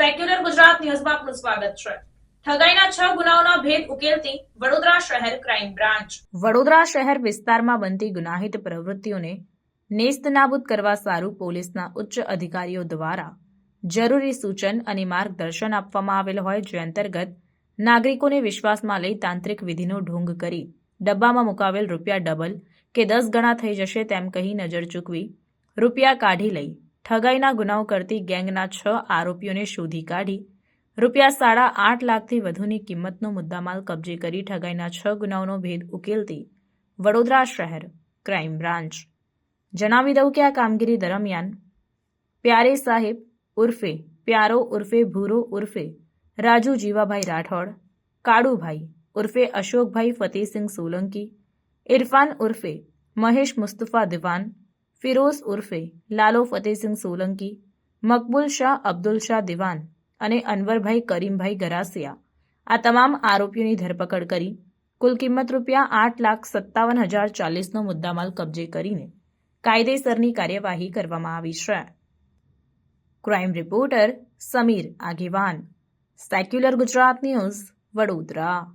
ગુજરાત ન્યૂઝમાં આપનું સ્વાગત છે. ઠગાઈના છ ગુનાઓના ભેદ ઉકેલતી વડોદરા શહેર ક્રાઇમ બ્રાન્ચ વડોદરા શહેર વિસ્તારમાં બનતી ગુનાહિત પ્રવૃત્તિઓને નેસ્તનાબૂદ કરવા સારું પોલીસના ઉચ્ચ અધિકારીઓ દ્વારા જરૂરી સૂચન અને માર્ગદર્શન આપવામાં આવેલ હોય જે અંતર્ગત નાગરિકોને વિશ્વાસમાં લઈ તાંત્રિક વિધિનો ઢોંગ કરી ડબ્બામાં મુકાવેલ રૂપિયા ડબલ કે દસ ગણા થઈ જશે તેમ કહી નજર ચૂકવી રૂપિયા કાઢી લઈ ઠગાઈના ગુનાઓ કરતી ગેંગના છ આરોપીઓને શોધી કાઢી. રૂપિયા સાડા આઠ લાખથી વધુની કિંમતનો મુદ્દામાલ કબજે કરી ઠગાઈના છ ગુનાઓનો ભેદ ઉકેલતી વડોદરા શહેર ક્રાઇમ બ્રાન્ચ. જણાવી દઉં કે આ કામગીરી દરમિયાન પ્યારે સાહેબ ઉર્ફે પ્યારો ઉર્ફે ભૂરો ઉર્ફે રાજુ જીવાભાઈ રાઠોડ, કાળુભાઈ ઉર્ફે અશોકભાઈ ફતેહસિંહ સોલંકી, ઇરફાન ઉર્ફે મહેશ મુસ્તફા દિવાન ફિરોઝ ઉર્ફે, લાલો ફતેહસિંહ સોલંકી, મકબૂલ શાહ અબ્દુલ શાહ દિવાન અને અનવરભાઈ કરીમભાઈ ગરાસિયા. આ તમામ આરોપીઓની ધરપકડ કરી, કુલ કિંમત રૂપિયા આઠ લાખ સત્તાવન હજાર ચાલીસનો મુદ્દામાલ કબજે કરીને કાયદેસરની કાર્યવાહી કરવામાં આવી છે. Crime reporter Samir Agewan. Secular Gujarat news Vadodara.